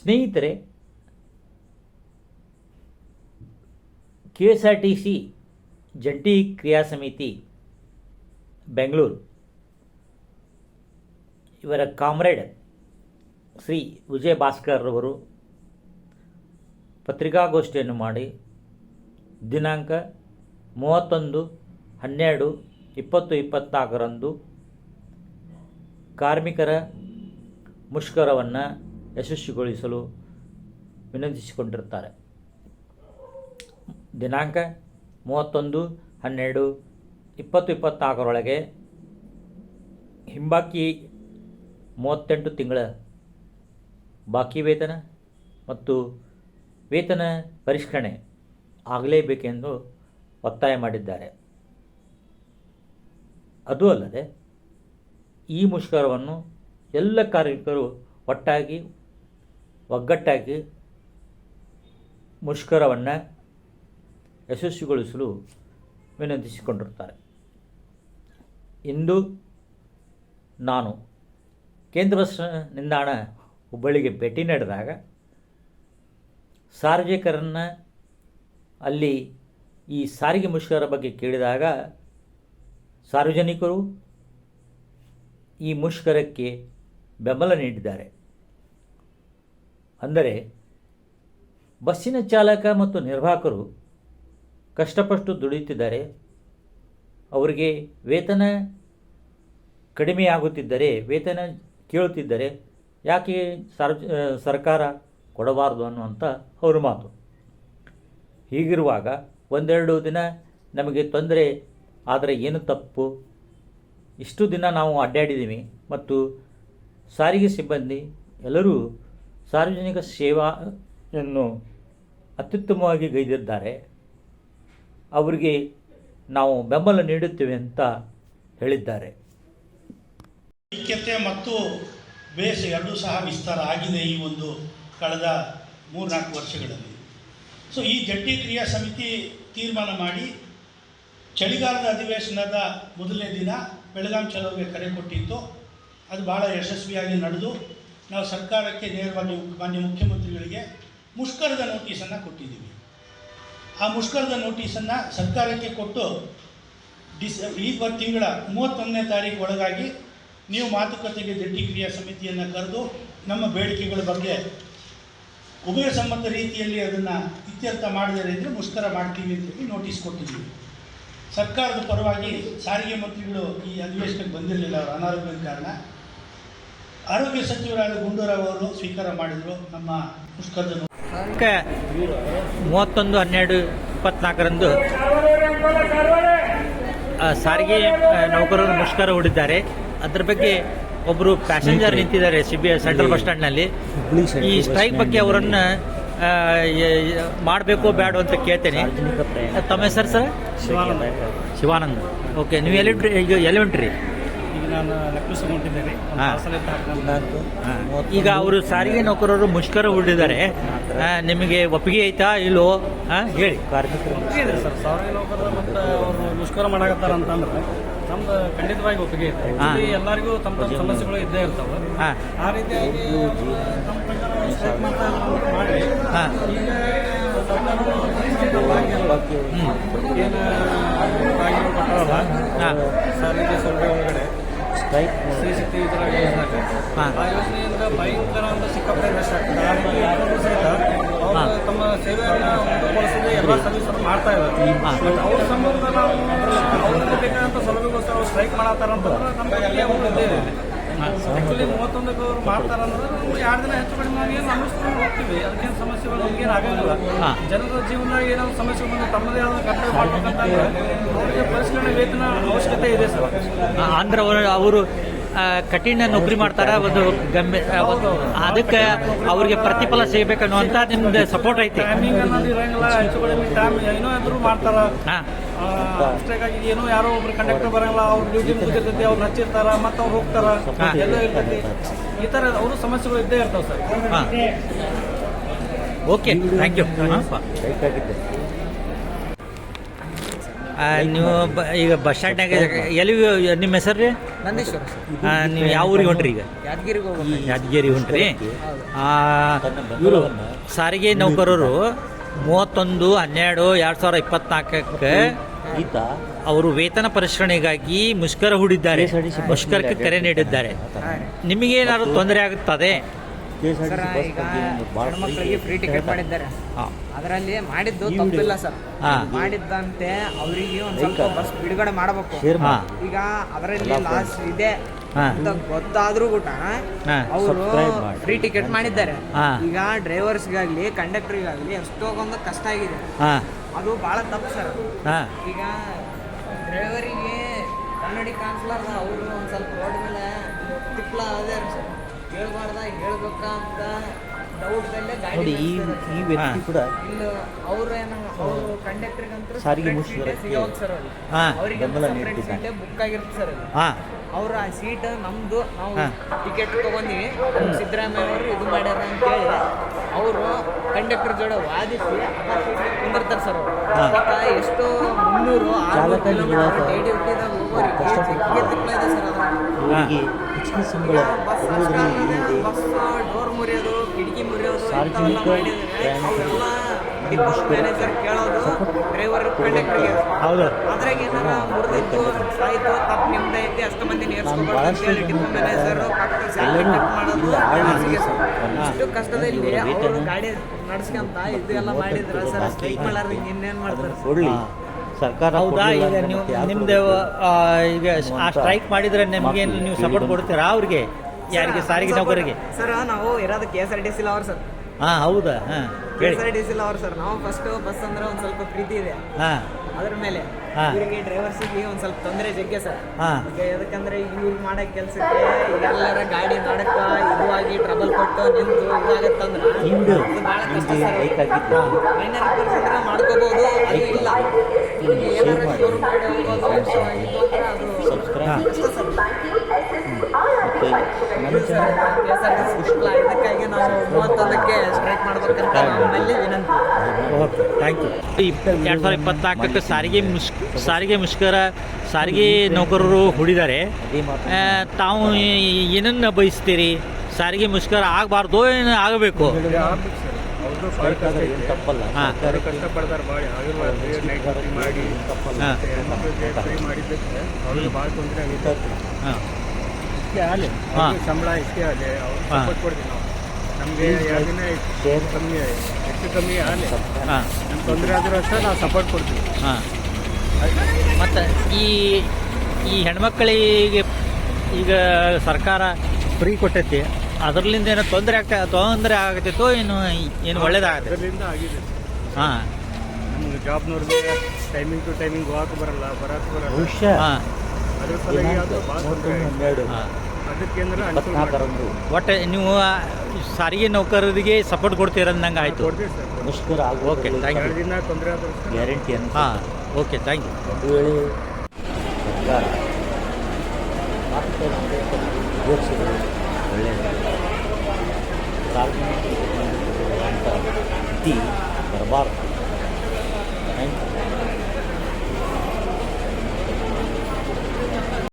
ಸ್ನೇಹಿತರೆ K S R T C ಜಂಟಿ ಕ್ರಿಯಾ ಸಮಿತಿ, ಬೆಂಗಳೂರು. ಇವರ ಕಾಮ್ರೇಡ್ ಶ್ರೀ ವಿಜಯ ಭಾಸ್ಕರ್ ಅವರು ಪತ್ರಿಕಾಗೋಷ್ಠಿಯನ್ನು ಮಾಡಿ ದಿನಾಂಕ ಮೂವತ್ತೊಂದು ಹನ್ನೆರಡು ಇಪ್ಪತ್ತು ಇಪ್ಪತ್ನಾಲ್ಕರಂದು ಕಾರ್ಮಿಕರ ಮುಷ್ಕರವನ್ನು ಯಶಸ್ವಿಗೊಳಿಸಲು ವಿನಂತಿಸಿಕೊಂಡಿರ್ತಾರೆ ದಿನಾಂಕ ಮೂವತ್ತೊಂದು ಹನ್ನೆರಡು ಇಪ್ಪತ್ತು ಇಪ್ಪತ್ತ್ನಾಲ್ಕರೊಳಗೆ ಹಿಂಬಾಕಿ ಮೂವತ್ತೆಂಟು ತಿಂಗಳ ಬಾಕಿ ವೇತನ ಮತ್ತು ವೇತನ ಪರಿಷ್ಕರಣೆ ಆಗಲೇಬೇಕೆಂದು ಒತ್ತಾಯ ಮಾಡಿದ್ದಾರೆ. ಅದು ಅಲ್ಲದೆ ಈ ಮುಷ್ಕರವನ್ನು ಎಲ್ಲ ಕಾರ್ಮಿಕರು ಒಟ್ಟಾಗಿ ಒಗ್ಗಟ್ಟಾಗಿ ಮುಷ್ಕರವನ್ನು ಯಶಸ್ವಿಗೊಳಿಸಲು ವಿನಂತಿಸಿಕೊಂಡಿರುತ್ತಾರೆ. ಇಂದು ನಾನು ಕೇಂದ್ರ ಬಸ್ ನಿಲ್ದಾಣ ಹುಬ್ಬಳ್ಳಿಗೆ ಭೇಟಿ ನೀಡಿದಾಗ ಸಾರ್ವಜನಿಕರನ್ನು ಅಲ್ಲಿ ಈ ಸಾರಿಗೆ ಮುಷ್ಕರ ಬಗ್ಗೆ ಕೇಳಿದಾಗ ಸಾರ್ವಜನಿಕರು ಈ ಮುಷ್ಕರಕ್ಕೆ ಬೆಂಬಲ ನೀಡಿದ್ದಾರೆ. ಅಂದರೆ ಬಸ್ಸಿನ ಚಾಲಕ ಮತ್ತು ನಿರ್ವಾಹಕರು ಕಷ್ಟಪಟ್ಟು ದುಡಿಯುತ್ತಿದ್ದಾರೆ, ಅವರಿಗೆ ವೇತನ ಕಡಿಮೆಯಾಗುತ್ತಿದ್ದರೆ, ವೇತನ ಕೇಳುತ್ತಿದ್ದರೆ ಯಾಕೆ ಸಾರ್ವಜ ಸರ್ಕಾರ ಕೊಡಬಾರ್ದು ಅನ್ನುವಂಥ ಅವ್ರ ಮಾತು. ಹೀಗಿರುವಾಗ ಒಂದೆರಡು ದಿನ ನಮಗೆ ತೊಂದರೆ ಆದರೆ ಏನು ತಪ್ಪು? ಇಷ್ಟು ದಿನ ನಾವು ಅಡ್ಡಾಡಿದ್ದೀವಿ ಮತ್ತು ಸಾರಿಗೆ ಸಿಬ್ಬಂದಿ ಎಲ್ಲರೂ ಸಾರ್ವಜನಿಕ ಸೇವೆಯನ್ನು ಅತ್ಯುತ್ತಮವಾಗಿ ಗೈದಿದ್ದಾರೆ. ಅವರಿಗೆ ನಾವು ಬೆಂಬಲ ನೀಡುತ್ತೇವೆ ಅಂತ ಹೇಳಿದ್ದಾರೆ. ಐಕ್ಯತೆ ಮತ್ತು ಬೇಸ್ ಎರಡೂ ಸಹ ವಿಸ್ತಾರ ಆಗಿದೆ ಈ ಒಂದು ಕಳೆದ ಮೂರ್ನಾಲ್ಕು ವರ್ಷಗಳಲ್ಲಿ. ಸೊ ಈ ಜಂಟಿ ಕ್ರಿಯಾ ಸಮಿತಿ ತೀರ್ಮಾನ ಮಾಡಿ ಚಳಿಗಾಲದ ಅಧಿವೇಶನದ ಮೊದಲನೇ ದಿನ ಬೆಳಗಾಂ ಚಲೋಗೆ ಕರೆ ಕೊಟ್ಟಿತ್ತು. ಅದು ಭಾಳ ಯಶಸ್ವಿಯಾಗಿ ನಡೆದು ನಾವು ಸರ್ಕಾರಕ್ಕೆ ನೇರವಾಗಿ ಮಾನ್ಯ ಮುಖ್ಯಮಂತ್ರಿಗಳಿಗೆ ಮುಷ್ಕರದ ನೋಟಿಸನ್ನು ಕೊಟ್ಟಿದ್ದೀವಿ. ಆ ಮುಷ್ಕರದ ನೋಟಿಸನ್ನು ಸರ್ಕಾರಕ್ಕೆ ಕೊಟ್ಟು ಡಿಸ್ ಈ ಬರ್ ತಿಂಗಳ ಮೂವತ್ತೊಂದನೇ ತಾರೀಕು ಒಳಗಾಗಿ ನೀವು ಮಾತುಕತೆಗೆ ಜಂಟಿ ಕ್ರಿಯಾ ಸಮಿತಿಯನ್ನು ಕರೆದು ನಮ್ಮ ಬೇಡಿಕೆಗಳ ಬಗ್ಗೆ ಉಭಯ ಸಮ್ಮತ ರೀತಿಯಲ್ಲಿ ಅದನ್ನು ಇತ್ಯರ್ಥ ಮಾಡದೇ ಇದ್ದರೆ ಮುಷ್ಕರ ಮಾಡ್ತೀವಿ ಅಂತೇಳಿ ನೋಟಿಸ್ ಕೊಟ್ಟಿದ್ದೀವಿ. ಸರ್ಕಾರದ ಪರವಾಗಿ ಸಾರಿಗೆ ಮಂತ್ರಿಗಳು ಈ ಅಧಿವೇಶನಕ್ಕೆ ಬಂದಿರಲಿಲ್ಲ, ಅವರ ಅನಾರೋಗ್ಯದ ಕಾರಣ. ಆರೋಗ್ಯ ಸಚಿವರಾದ ಗುಂಡೂರಾವ್ ಅವರು ಸ್ವೀಕಾರ ಮಾಡಿದರು. ನಮ್ಮ ದಿನಾಂಕ ಮೂವತ್ತೊಂದು ಹನ್ನೆರಡು ಇಪ್ಪತ್ನಾಲ್ಕರಂದು ಆ, ಸಾರಿಗೆ ನೌಕರರು ಮುಷ್ಕರ ಹೂಡಿದ್ದಾರೆ. ಅದ್ರ ಬಗ್ಗೆ ಒಬ್ಬರು ಪ್ಯಾಸೆಂಜರ್ ನಿಂತಿದ್ದಾರೆ ಸಿ ಬಿ ಸೆಂಟ್ರಲ್ ಬಸ್ ಸ್ಟ್ಯಾಂಡ್ನಲ್ಲಿ. ಈ ಸ್ಟ್ರೈಕ್ ಬಗ್ಗೆ ಅವರನ್ನು ಮಾಡಬೇಕು ಬ್ಯಾಡು ಅಂತ ಕೇಳ್ತೇನೆ. ತಮ್ಮ ಹೆಸರು ಸರ್? ಶಿವಾನಂದ. ಶಿವಾನಂದ್. ಓಕೆ ನೀವು ಎಲ್ಲಿ ಈಗ ಎಲ್ಲಿ ಈಗ ನಾನು ಒಂದು ಹಾ. ಈಗ ಅವರು ಸಾರಿಗೆ ನೌಕರರು ಮುಷ್ಕರ ಹೂಡಿದ್ದಾರೆ ಆ, ನಿಮಗೆ ಒಪ್ಪಿಗೆ ಐತಾ ಇಲ್ಲೋ ಆ, ಹೇಳಿ. ಕಾರ್ಮಿಕರು ಒಪ್ಪಿಗೆ ಇದೆ ಸರ್. ಸಾರಿಗೆ ನೌಕರರ ಮತ್ತು ಅವರು ಮುಷ್ಕರ ಮಾಡಾಕತ್ತಾರ ಅಂತಂದ್ರೆ ನಮ್ದು ಖಂಡಿತವಾಗಿ ಒಪ್ಪಿಗೆ ಇದೆ ಹಾ. ಇಲ್ಲಿ ಎಲ್ಲರಿಗೂ ತಮ್ಮ ತಮ್ಮ ಸಮಸ್ಯೆಗಳು ಇದ್ದೇ ಇರ್ತಾವೆ. ಹಾಂ. ಆ ರೀತಿಯಾಗಿ ತಮ್ಮ ಪ್ರಕಾರ strike ಮಾಡ್ತಾ ಇರೋದು ಮಾಡಿ ಹಾಂ. ಈಗ ಸರ್ಕಾರವು ಏನು ಬಾಗಿಲು ಕೊಟ್ಟಾರಲ್ಲ ಹಾಂ. ಸಾರಿಗೆ ಒಳಗಡೆ ಸ್ತ್ರೀ ಶಕ್ತಿ ವಿತರ ಯೋಜನೆಗೆ ಹಾ. ಆ ಯೋಜನೆಯಿಂದ ಭಯಂಕರ ಅಂತ ಸಿಕ್ಕಾಪಟ್ಟೆ ಆಗ್ತದೆ ಸಹಿತ ಅವರು. ತಮ್ಮ ಸೇವೆಯನ್ನು ಎಲ್ಲ ಸರ್ವಿಸ್ ಮಾಡ್ತಾ ಇದ್ದಾರೆ. ಮತ್ತು ಅವ್ರ ಸಂಬಂಧ ನಾವು ಅವ್ರಿಗೆ ಬೇಕಾದಂಥ ಸೌಲಭ್ಯಗೋಸ್ಕರ ಸ್ಟ್ರೈಕ್ ಮಾಡತ್ತಾರ ಅಂತಂದ್ರೆ ಇದ್ದೇ ಇದೆ ಆ್ಯಕ್ಚುಲಿ ಮೂವತ್ತೊಂದಕ್ಕೆ ಅವ್ರು ಮಾಡ್ತಾರಂದ್ರೆ ನಾವು ಎರಡು ದಿನ ಹೆಚ್ಚು ಕಡಿಮೆ ಏನು ಅನ್ನಿಸ್ಕೊಂಡು ಹೋಗ್ತೀವಿ. ಅದಕ್ಕೇನು ಸಮಸ್ಯೆಗಳು ನಮಗೇನು ಆಗಂಗಿಲ್ಲ. ಜನರ ಜೀವನದಾಗ ಏನಾದ್ರು ಸಮಸ್ಯೆ ಬಂದು ತಮ್ಮದೇ ಆದ ಕರ್ತವ್ಯ ಮಾಡ್ಬೇಕಂತಂದ್ರೆ ಅವರಿಗೆ ಪರಿಷ್ಕರಣೆ ವೇತನ ಅವಶ್ಯಕತೆ ಇದೆ ಸರ್. ಅಂದ್ರೆ ಅವರು ಕಠಿಣ ನೌಕರಿ ಮಾಡ್ತಾರ? ಒಂದು ಗಂಭೀರ ಅದಕ್ಕೆ ಅವ್ರಿಗೆ ಪ್ರತಿಫಲ ಸಿಗಬೇಕನ್ನುವಂತ ನಿಮ್ದು ಸಪೋರ್ಟ್ ಐತಿ. ಟೈಮಿಂಗ್ ಅನ್ನೋದು ಇರಂಗಿಲ್ಲ. ಹೆಚ್ಚು ಕಡಿಮೆ ಟೈಮ್ ಏನೋ ಆದ್ರೂ ಮಾಡ್ತಾರ? ಅಷ್ಟಾಗಿ ಏನೋ ಯಾರೋ ಒಬ್ರು ಕಂಡಕ್ಟರ್ ಬರಂಗಿಲ್ಲ ಅವ್ರ ಡ್ಯೂಟಿ ಮುಗಿದಿರ್ತೈತಿ ಅವ್ರು ಹಚ್ಚಿರ್ತಾರ ಮತ್ತೆ ಅವ್ರು ಹೋಗ್ತಾರ. ಎಲ್ಲ ಇರ್ತೈತಿ. ಈ ತರ ಅವರು ಸಮಸ್ಯೆಗಳು ಇದ್ದೇ ಇರ್ತಾವ ಸರ್. ಓಕೆ ಥ್ಯಾಂಕ್ ಯು ನೀವು ಈಗ ಬಸ್ ಸ್ಟ್ಯಾಂಡ್ನಾಗ ಎಲ್ಲಿ ನಿಮ್ಮ ಹೆಸರು ರೀ? ನಂದೀಶ್ವರ ನೀವು ಯಾವ ಊರಿಗೆ ಹೊಂಟ್ರಿ ಈಗ? ಯಾದಗಿರಿಗೆ ಹೋಗ್ಬೇಕು ಯಾದಗಿರಿ ಹೊಂಟ್ರಿ? ಇವರು ಸಾರಿಗೆ ನೌಕರರು ಮೂವತ್ತೊಂದು ಹನ್ನೆರಡು ಎರಡು ಸಾವಿರ ಇಪ್ಪತ್ನಾಲ್ಕಕ್ಕೆ ಅವರು ವೇತನ ಪರಿಷ್ಕರಣೆಗಾಗಿ ಮುಷ್ಕರ ಹೂಡಿದ್ದಾರೆ. ಮುಷ್ಕರಕ್ಕೆ ಕರೆ ನೀಡಿದ್ದಾರೆ. ನಿಮಗೇನಾದ್ರು ತೊಂದರೆ ಆಗುತ್ತದೆ ಸರ್ ಈಗ ಹೆಣ್ಮಕ್ಳಿಗೆ ಫ್ರೀ ಟಿಕೆಟ್ ಮಾಡಿದ್ದಾರೆ. ಹಾಂ. ಅದರಲ್ಲಿ ಮಾಡಿದ್ದು ತಪ್ಪಿಲ್ಲ ಸರ್. ಹಾ. ಮಾಡಿದ್ದಂತೆ ಅವರಿಗೆ ಒಂದು ಸ್ವಲ್ಪ ಬಸ್ ಬಿಡುಗಡೆ ಮಾಡಬೇಕು. ಹಾಂ ಈಗ ಅದರಲ್ಲಿ ಲಾಸ್ ಇದೆ ಹಾ. ಅಂತ ಗೊತ್ತಾದ್ರೂ ಕೂಡ ಹಾ. ಅವರು Subscribe ಮಾಡಿ. ಫ್ರೀ ಟಿಕೆಟ್ ಮಾಡಿದ್ದಾರೆ. ಹಾ. ಈಗ ಡ್ರೈವರ್ಸ್ಗಾಗ್ಲಿ ಕಂಡಕ್ಟರ್ಗಾಗ್ಲಿ ಎಷ್ಟೊಂದು ಕಷ್ಟ ಆಗಿದೆ. ಹಾಂ. ಅದು ಬಹಳ ತಪ್ಪು ಸರ್ ಹಾಂ. ಈಗ ಡ್ರೈವರಿಗೆ ಕನ್ನಡಿ ಕಾಣಿಸ್ಲಾರ್ದ ಅವರು ಒಂದು ಸ್ವಲ್ಪ ರೋಡ್ ಮೇಲೆ ತಿಪ್ಪಲ ಅದೇ ಸರ್. ಹೇಳ್ಬಾರ್ದ ಹೇಳ್ಬೇಕ ಅಂತ ಡೌಟ್ದಲ್ಲೇ ಗಾಡಿ ನೋಡಿ ಈ ಈ ವ್ಯಕ್ತಿ ಕೂಡ ಇಲ್ಲ ಅವ್ರು ಏನೋ ಅವರು ಕಂಡಕ್ಟರ್ಗಂತೂ ಸಾರಿಗೆ ಮುಷ್ಕರಕ್ಕೆ ಸಿಗೋದು ಸರ್ ಅಲ್ಲಿ. ಅವರಿಗೆ ಬೆಂಬಲ ಸಪ್ರೇಟ್ ಸೀಟೇ ಬುಕ್ ಆಗಿರುತ್ತೆ ಸರ್ ಅಲ್ಲಿ. ಅವ್ರ ಆ ಸೀಟ್ ನಮ್ದು ನಾವು ಟಿಕೆಟ್ ತಗೊಂಡಿವಿ. ಸಿದ್ದರಾಮಯ್ಯ ಅವರು ಇದು ಮಾಡ್ಯಾರ ಅಂತೇಳಿ ಅವರು ಕಂಡಕ್ಟರ್ ಜೋಡ ವಾದಿಸಿ ಕುಂದಿರ್ತಾರೆ ಸರ್ ಅವರು. ಪಾಪ ಎಷ್ಟೋ ಮುನ್ನೂರು ಆರ್ನೂರು ಚಾಲಕ ಕಿಲೋಮೀಟರ್ ಹೋಗೋರಿಗೆ ಸರ್ ಇವರಿಗೆ ಹೆಚ್ಚಿನ ಸಂಬಳ. ಬಸ್ ಡೋರ್ ಮುರಿಯೋದು ಕಿಟಕಿ ಮುರಿಯೋದು ಸಾರ್ವಜನಿಕ ಮ್ಯಾನೇಜರ್ ಕೇಳೋದು ಡ್ರೈವರ್ ಕಂಡಕ್ಟರ್ಗೆ ಹೌದು. ಅದ್ರಾಗ ಏನಾರ ಮುರಿದಿತ್ತು ಸಾಯ್ತು ತಪ್ಪು ನಿಮ್ದೆ ಐತಿ ಅಷ್ಟು ಮಂದಿ ನೇರ್ಸ್ಕೊಬಾರ್ದು ಡಿಪೋ ಮ್ಯಾನೇಜರ್ ಸ್ಯಾಲ್ರಿ ಕಟ್ ಮಾಡೋದು. ಇಷ್ಟು ಕಷ್ಟದಲ್ಲಿ ಅವರು ಗಾಡಿ ನಡ್ಸ್ಕೊಂತ ಇದು ಎಲ್ಲ ಮಾಡಿದ್ರ ಸರ್ ಸ್ಟ್ರೈಕ್ ಮಾಡಾರ್ದು ಇನ್ನೇನ್ ಮಾಡ್ತಾರೆ. ಸರ್ಕಾರ ಹೌದಾ? ಈಗ ನೀವು ನಿಮ್ದು ಆ, ಈಗ ಆ ಸ್ಟ್ರೈಕ್ ಮಾಡಿದ್ರೆ ನಿಮಗೆ ನೀವು ಸಪೋರ್ಟ್ ಕೊಡ್ತೀರಾ ಅವ್ರಿಗೆ? ಯಾರಿಗೆ? ಸಾರಿಗೆ ನೌಕರಿಗೆ ಸರ್ ನಾವು ಇರೋದು K S R T C ಅವ್ರ ಸರ್. ಹಾಂ ಹೌದಾ? ಹಾಂ ಕೆ ಹೇಳಿ. ಎಸ್ ಆರ್ ಟಿ ಸಿ ಅವ್ರ ಸರ್ ನಾವು ಫಸ್ಟ್ ಬಸ್ ಅಂದ್ರೆ ಒಂದ್ ಸ್ವಲ್ಪ ಪ್ರೀತಿ ಇದೆ. ಹಾಂ. ಅದ್ರ ಮೇಲೆ ಹಾ. ಇವರಿಗೆ ಡ್ರೈವರ್ಸಿಗೆ ಒಂದ್ ಸ್ವಲ್ಪ ತೊಂದರೆ ಜಗ್ಗೆ ಸರ್. ಹಾಂ. ಈಗ ಎದಕ್ಕಂದ್ರೆ ಇವ್ರು ಮಾಡೋ ಕೆಲಸಕ್ಕೆ ಎಲ್ಲರ ಗಾಡಿ ನಡಕ ಇದುವಾಗಿ ಟ್ರಬಲ್ ಕೊಟ್ಟು ನಿಂತು ಇದಾಗತ್ತಂದ್ರೆ ಹಿಂದೆ ಬಹಳ ಭಾಳ ಕಷ್ಟ ಹಿಂದೆ ಸರ್. ಬೇಕಾಗಿತ್ತು ಮೈನರ್ ಅಂದ್ರೆ ಮಾಡ್ಕೋಬಹುದು ಅದು ಇಲ್ಲ. ಏನಾದ್ರೂ ಏನಾರ ಮಾಡಿ. showroom ಕಡೆ ಹೋಗೋದು ಇದು ಅಂದ್ರೆ ಅದು ಸಬ್ಸ್ಕ್ರೈಬ್ ಕಷ್ಟ ಸರ್. ಎರಡು ಸಾವಿರದ ಇಪ್ಪತ್ನಾಲ್ಕಕ್ಕೆ ಸಾರಿಗೆ ಮುಷ್ ಸಾರಿಗೆ ಮುಷ್ಕರ, ಸಾರಿಗೆ ನೌಕರರು ಹೂಡಿದ್ದಾರೆ. ತಾವು ಏನನ್ನ ಬಯಸ್ತೀರಿ? ಸಾರಿಗೆ ಮುಷ್ಕರ ಆಗಬಾರ್ದು ಏನು ಆಗಬೇಕು? ಇಷ್ಟೇ ಆಗಲಿ ಹಾ. ಸಂಬಳ ಇಷ್ಟೇ ಆಗಲಿ ಅವ್ರು ಹಾ. ಸಪೋರ್ಟ್ ಕೊಡ್ತೀವಿ ನಾವು. ನಮಗೆ ಎರಡು ದಿನ ಶೇರ್ ಕಮ್ಮಿ ಹೆಚ್ಚು ಕಮ್ಮಿ ಆಗಲಿ ಹಾಂ. ನಮ್ಮ ತೊಂದರೆ ಆದರೂ ಅಷ್ಟೇ ನಾವು ಸಪೋರ್ಟ್ ಕೊಡ್ತೀವಿ. ಹಾಂ. ಮತ್ತು ಈ ಈ ಹೆಣ್ಮಕ್ಕಳಿಗೆ ಈಗ ಸರ್ಕಾರ ಫ್ರೀ ಕೊಟ್ಟೈತಿ. ಅದರ್ಲಿಂದ ಏನೋ ತೊಂದರೆ ಆಗ್ತಾ ತೊಂದರೆ ಆಗತ್ತೋ ಏನು ಏನು ಒಳ್ಳೇದಾಗತ್ತೆ? ಅದರಿಂದ ಆಗಿದೆ. ಹಾಂ. ನಮ್ಗೆ ಜಾಬ್ನವ್ರಿಗೆ ಟೈಮಿಂಗ್ ಟು ಟೈಮಿಂಗ್ ಹೋಗಕ್ಕೆ ಬರಲ್ಲ ಬರಕ್ಕೆ ಬರಲ್ಲ. ಹಾಂ. ಅದ್ರ ಸಲುವಾಗಿ ಅದು ಭಾಳ ತೊಂದರೆ ಮೂವತ್ತೊಂದು ಆಗಿದೆ. ಹನ್ನೆರಡು. ಹಾಂ ಅದಕ್ಕೇಂದ್ರೆ ಅನುಕೂಲ ಮಾಡಿ ಇಪ್ಪತ್ನಾಲ್ಕರಂದು ಒಟ್ಟು ನೀವು ಆ ಸಾರಿಗೆ ನೌಕರರಿಗೆ ಸಪೋರ್ಟ್ ಕೊಡ್ತೀರಂದಂಗೆ ಆಯಿತು. ಕೊಡ್ತೀವಿ ಸರ್ ಮುಷ್ಕರ ಓಕೆ ಥ್ಯಾಂಕ್ ಯು ಎರಡು ದಿನ ತೊಂದರೆ ಆದರೂ ಅಂತ ಹಾಂ ಓಕೆ ಥ್ಯಾಂಕ್ ಯು ಒಂದು ವೇಳೆ ಸರ್ಕಾರ ಮಾತುಕತೆ ಘೋಷಿಸಿದರೆ ಒಳ್ಳೆಯದು. ಸಾರ್ವಜನಿಕರಿಗೆ ಅಂತ ಬರಬಾರ್ದು